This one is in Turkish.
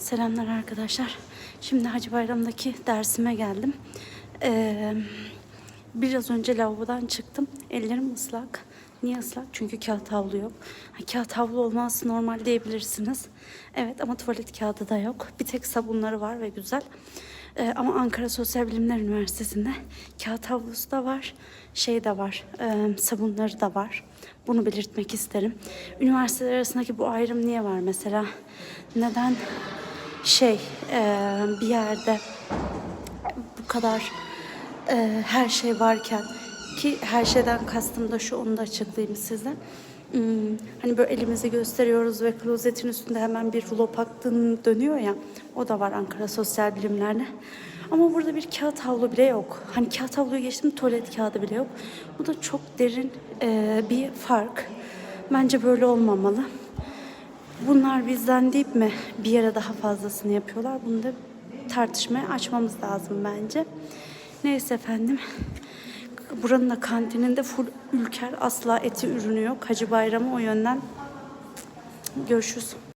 Selamlar arkadaşlar. Şimdi Hacı Bayram'daki dersime geldim. Ee, biraz önce lavabodan çıktım. Ellerim ıslak. Niye ıslak? Çünkü kağıt havlu yok. Ha, kağıt havlu olması normal diyebilirsiniz. Evet ama tuvalet kağıdı da yok. Bir tek sabunları var ve güzel. Ee, ama Ankara Sosyal Bilimler Üniversitesi'nde kağıt havlusu da var. Şey de var. e, sabunları da var. Bunu belirtmek isterim. Üniversiteler arasındaki bu ayrım niye var mesela? Neden şey e, bir yerde bu kadar e, her şey varken ki her şeyden kastım da şu onu da açıklayayım size. Hmm, hani böyle elimizi gösteriyoruz ve klozetin üstünde hemen bir rulo paktın dönüyor ya. O da var Ankara Sosyal Bilimler'de. Ama burada bir kağıt havlu bile yok. Hani kağıt havluyu geçtim tuvalet kağıdı bile yok. Bu da çok derin e, bir fark. Bence böyle olmamalı. Bunlar bizden deyip mi bir yere daha fazlasını yapıyorlar? Bunu da tartışmaya açmamız lazım bence. Neyse efendim. Buranın da kantininde full ülker asla eti ürünü yok. Hacı Bayramı o yönden görüşürüz.